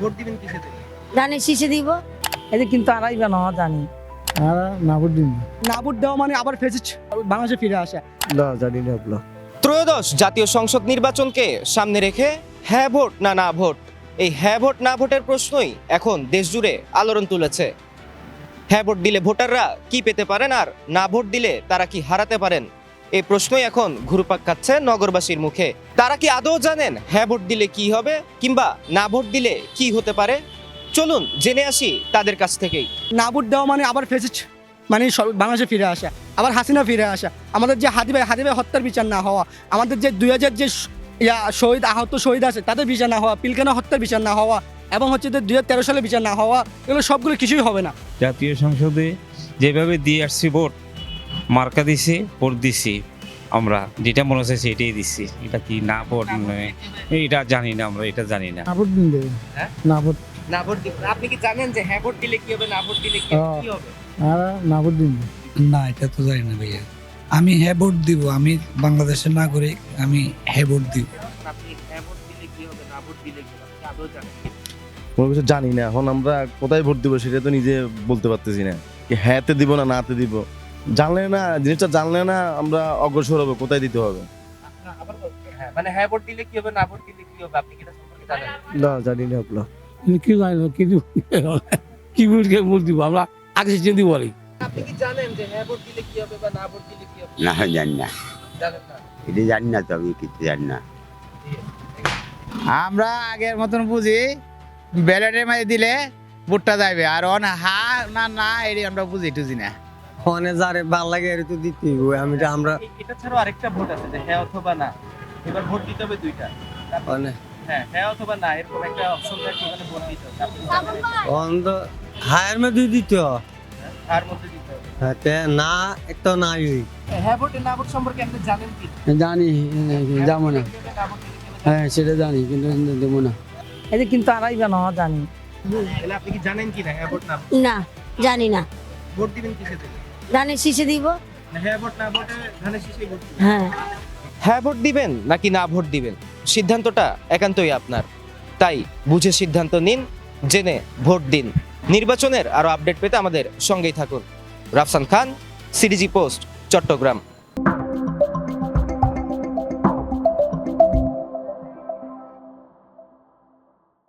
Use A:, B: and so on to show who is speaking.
A: Vote দিবেন কিসেতে
B: ধানের শীষে দিব।
C: এতে কিন্তু আড়াইবে না জানি।
D: আর না ভোট দিন।
E: না ভোট দেওয়া মানে আবার ফেসে বাংলাদেশে ফিরে আসা।
D: না জানি না আপনার
A: ত্রয়োদশ জাতীয় সংসদ নির্বাচনকে সামনে রেখে হ্যাঁ ভোট না না ভোট? এই হ্যাঁ ভোট না ভোটের প্রশ্নই এখন দেশ জুড়ে আলোড়ন তুলেছে। হ্যাঁ ভোট দিলে ভোটাররা কি পেতে পারেন আর না ভোট দিলে তারা কি হারাতে পারেন? এই প্রশ্নই এখন ঘুরপাক খাচ্ছে নগরবাসীর মুখে। তারা কি আদৌ জানেন হ্যাঁ ভোট দিলে কি হবে কিংবা না ভোট দিলে কি হতে পারে? চলুন জেনে আসি তাদের কাছ থেকেই।
E: না ভোট দেওয়া মানে আবার ফেসে মানে সব- বাংলাদেশে ফিরে আসা আবার হাসিনা ফিরে আসা। আমাদের যে হাদি ভাই হাদি ভাই হত্যার বিচার না হওয়া আমাদের যে দুই হাজার যে ইয়া শহীদ আহত শহীদ আছে তাদের বিচার না হওয়া পিলখানা হত্যার বিচার না হওয়া এবং হচ্ছে যে দুই হাজার তেরো সালে বিচার না হওয়া এগুলো সবগুলো কিছুই হবে না।
F: জাতীয় সংসদে যেভাবে দিয়ে আসছি ভোট মার্কা দিছি ভোট দিছি। আমরা যেটা মনে হচ্ছে সেটাই দিচ্ছি এটা কি না ভোট এটা জানি না আমরা এটা জানি না।
D: ভোট দিন দেবে
A: হ্যাঁ?
D: না ভোট
A: না ভোট আপনি কি জানেন যে হ্যাঁ ভোট দিলে কি হবে না ভোট দিলে
D: কি-
A: হবে?
D: আর না ভোট দিন।
G: না এটা তো জানি না ভাইয়া। আমি হ্যাঁ ভোট দিব আমি বাংলাদেশের নাগরিক আমি হ্যাঁ ভোট দিব।
A: আপনি হ্যাঁ ভোট দিলে কি হবে না ভোট দিলে কি হবে? আপনি জানেন?
H: কোনো কিছু জানি না এখন আমরা কোথায় ভোট দিব সেটা তো নিজে বলতে পারতেছি না। কি হ্যাঁতে দিব না নাতে দিব? জানলে না জিনিসটা জানলে না আমরা অগ্রসর হব কোথায় দিতে হবে?
A: হ্যাঁ মানে হ্যাঁ ভোট দিলে কি হবে না ভোট দিলে কি হবে? আপনি কি এটা সম্পর্কে জানেন?
D: না জানি না আপনার।
I: কি জানি না কি দিব? কি ভোট দিব? আমরা আগে চিন্তি বলি।
A: আপনি কি জানেন যে হ্যাঁ ভোট দিলে কি হবে বা না ভোট দিলে কি হবে?
J: না জানি না।
A: জানেন না?
J: এটা জানি না তো আমি কিছু জানি না।
K: আমরা আগের মতন বুঝি ব্যালটের মাঝে দিলে ভোটটা যাবে আর অন হা না না এটি আমরা বুঝি টুঝি না।
C: ফোনে যারে ভালো লাগে এর তো দিতেই হবে। আমি তো আমরা
A: এটা ছাড়াও আরেকটা ভোট আছে যে হ্যাঁ অথবা না। এবার ভোট দিতে হবে দুইটা। হ্যাঁ হ্যাঁ অথবা না এরকম একটা অপশন থাকে ওখানে ভোট দিতে হবে?
C: তো হায়ার মে দুই দিতে হয়।
A: তার মধ্যে দিতে হবে।
C: হ্যাঁ, না একটা নাই
A: হ্যাঁ ভোট না ভোট সম্পর্কে আপনি জানেন কি?
I: জানি যাব না? হ্যাঁ সেটা জানি কিন্তু দেবো না।
C: এতে কিন্তু আড়াইবে না জানি।
A: আপনি কি জানেন কি না হ্যাঁ ভোট না?
B: না জানি না।
A: ভোট দিবেন কিসেতে
B: ধানের শীষে দিব।
A: হ্যাঁ ভোট না ভোটে ধানের শীষে
B: হ্যাঁ।
A: হ্যাঁ ভোট দিবেন নাকি না ভোট দিবেন? সিদ্ধান্তটা একান্তই আপনার। তাই বুঝে সিদ্ধান্ত নিন জেনে ভোট দিন। নির্বাচনের আরও আপডেট পেতে আমাদের সঙ্গেই থাকুন। Rafsan Khan CDG post Chattogram.